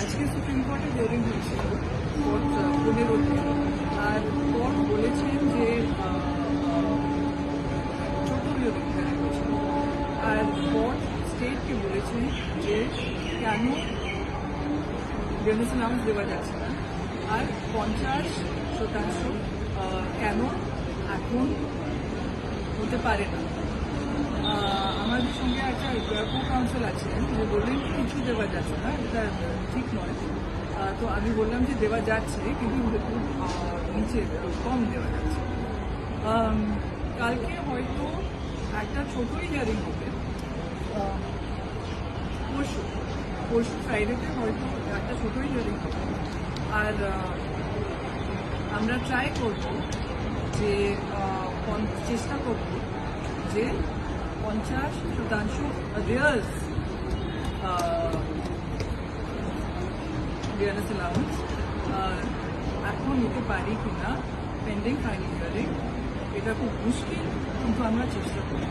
আজকে সুপ্রিম কোর্টে হিয়ারিং হয়েছিল, কোর্ট আর কোর্ট বলেছেন যে আর কোর্ট স্টেটকে বলেছে যে, কেন বেনিস নাম দেওয়া যাচ্ছে না? আর পঞ্চাশ শতাংশ কেন এখন হতে পারে না? আমাদের সঙ্গে কাউন্সিল আছেন যে বললেন কিছু দেওয়া যাচ্ছে না, এটা ঠিক নয়। তো আমি বললাম যে দেওয়া যাচ্ছে, কিন্তু খুব নিচে কম দেওয়া যাচ্ছে। কালকে হয়তো একটা ছোটই হিয়ারিং হবে। পরশু পরশু ফ্রাইডেতে হয়তো একটা ছোটই হিয়ারিং হবে। আর আমরা ট্রাই করব যে চেষ্টা করব যে পঞ্চাশ শতাংশ রিয়ার্স ডিয়ারনেস অ্যালাউন্স এখন নিতে পারি কিনা পেন্ডিং ফাইনাল হিয়ারিং এটা খুব মুশকিল, কিন্তু আমরা চেষ্টা করি